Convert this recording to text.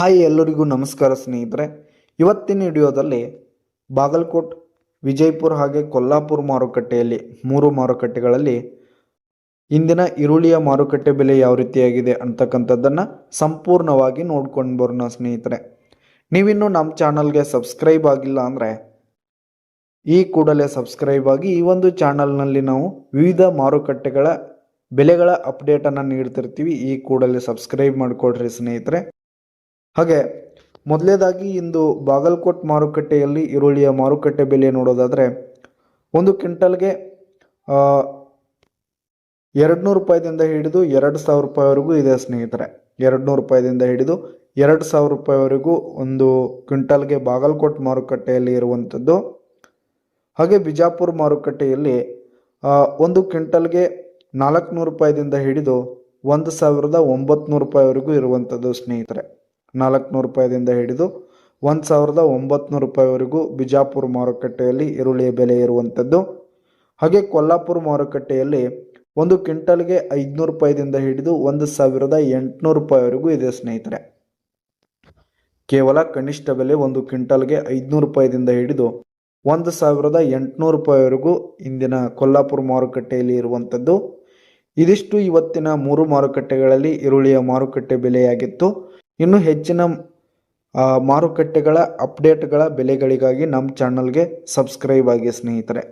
Hi ಎಲ್ಲರಿಗೂ ನಮಸ್ಕಾರ ಸ್ನೇಹಿತರೆ. ಇವತ್ತಿನ ವಿಡಿಯೋದಲ್ಲಿ ಬಾಗಲಕೋಟ್, ವಿಜಯಪುರ ಹಾಗೆ ಕೊಲ್ಲಾಪುರ ಮಾರುಕಟ್ಟೆಯಲ್ಲಿ ಮೂರು ಮಾರುಕಟ್ಟೆಗಳಲ್ಲಿ ಇಂದಿನ ಈರುಳ್ಳಿಯ ಮಾರುಕಟ್ಟೆ ಬೆಲೆ ಯಾವ ರೀತಿಯಾಗಿದೆ ಅಂತಕ್ಕಂಥದ್ದನ್ನು ಸಂಪೂರ್ಣವಾಗಿ ನೋಡ್ಕೊಂಡು ಬರೋಣ ಸ್ನೇಹಿತರೆ. ನೀವಿನ್ನು ನಮ್ಮ ಚಾನಲ್ಗೆ ಸಬ್ಸ್ಕ್ರೈಬ್ ಆಗಿಲ್ಲ ಅಂದರೆ ಈ ಕೂಡಲೇ ಸಬ್ಸ್ಕ್ರೈಬ್ ಆಗಿ ಈ ಒಂದು ಚಾನಲ್ನಲ್ಲಿ ನಾವು ವಿವಿಧ ಮಾರುಕಟ್ಟೆಗಳ ಬೆಲೆಗಳ ಅಪ್ಡೇಟನ್ನು ನೀಡ್ತಿರ್ತೀವಿ. ಈ ಕೂಡಲೇ ಸಬ್ಸ್ಕ್ರೈಬ್ ಮಾಡಿಕೊಡ್ರಿ ಸ್ನೇಹಿತರೆ. ಹಾಗೆ ಮೊದಲೇದಾಗಿ ಇಂದು ಬಾಗಲಕೋಟ್ ಮಾರುಕಟ್ಟೆಯಲ್ಲಿ ಈರುಳ್ಳಿಯ ಮಾರುಕಟ್ಟೆ ಬೆಲೆ ನೋಡೋದಾದರೆ ಒಂದು ಕ್ವಿಂಟಲ್ಗೆ ಎರಡು ನೂರು ರೂಪಾಯಿದಿಂದ ಹಿಡಿದು ಎರಡು ಸಾವಿರ ರೂಪಾಯಿವರೆಗೂ ಇದೆ ಸ್ನೇಹಿತರೆ. ಎರಡು ನೂರು ರೂಪಾಯಿದಿಂದ ಹಿಡಿದು ಎರಡು ಸಾವಿರ ರೂಪಾಯಿವರೆಗೂ ಒಂದು ಕ್ವಿಂಟಲ್ಗೆ ಬಾಗಲಕೋಟ್ ಮಾರುಕಟ್ಟೆಯಲ್ಲಿ ಇರುವಂಥದ್ದು. ಹಾಗೆ ಬಿಜಾಪುರ ಮಾರುಕಟ್ಟೆಯಲ್ಲಿ ಒಂದು ಕ್ವಿಂಟಲ್ಗೆ ನಾಲ್ಕುನೂರು ರೂಪಾಯಿದಿಂದ ಹಿಡಿದು ಒಂದು ಸಾವಿರದ ಒಂಬತ್ನೂರು ರೂಪಾಯಿವರೆಗೂ ಇರುವಂಥದ್ದು ಸ್ನೇಹಿತರೆ. ನಾಲ್ಕುನೂರು ರೂಪಾಯಿದಿಂದ ಹಿಡಿದು ಒಂದು ಸಾವಿರದ ಒಂಬತ್ನೂರು ರೂಪಾಯಿವರೆಗೂ ಬಿಜಾಪುರ ಮಾರುಕಟ್ಟೆಯಲ್ಲಿ ಈರುಳ್ಳಿಯ ಬೆಲೆ ಇರುವಂಥದ್ದು ಹಾಗೆ ಕೊಲ್ಲಾಪುರ ಮಾರುಕಟ್ಟೆಯಲ್ಲಿ ಒಂದು ಕ್ವಿಂಟಲ್ಗೆ ಐದುನೂರು ರೂಪಾಯಿದಿಂದ ಹಿಡಿದು ಒಂದು ಸಾವಿರದ ಎಂಟುನೂರು ರೂಪಾಯಿವರೆಗೂ ಇದೆ ಸ್ನೇಹಿತರೆ. ಕೇವಲ ಕನಿಷ್ಠ ಬೆಲೆ ಒಂದು ಕ್ವಿಂಟಲ್ಗೆ ಐದುನೂರು ರೂಪಾಯಿದಿಂದ ಹಿಡಿದು ಒಂದು ಸಾವಿರದ ಎಂಟುನೂರು ರೂಪಾಯಿವರೆಗೂ ಇಂದಿನ ಕೊಲ್ಲಾಪುರ ಮಾರುಕಟ್ಟೆಯಲ್ಲಿ ಇರುವಂಥದ್ದು ಇದಿಷ್ಟು ಇವತ್ತಿನ ಮೂರು ಮಾರುಕಟ್ಟೆಗಳಲ್ಲಿ ಈರುಳ್ಳಿಯ ಮಾರುಕಟ್ಟೆ ಬೆಲೆಯಾಗಿತ್ತು. ಇನ್ನು ಹೆಚ್ಚಿನ ಮಾರುಕಟ್ಟೆಗಳ ಅಪ್ಡೇಟ್ಗಳ ಬೆಲೆಗಳಿಗಾಗಿ ನಮ್ಮ ಚಾನಲ್ಗೆ ಸಬ್ಸ್ಕ್ರೈಬ್ ಆಗಿ ಸ್ನೇಹಿತರೆ.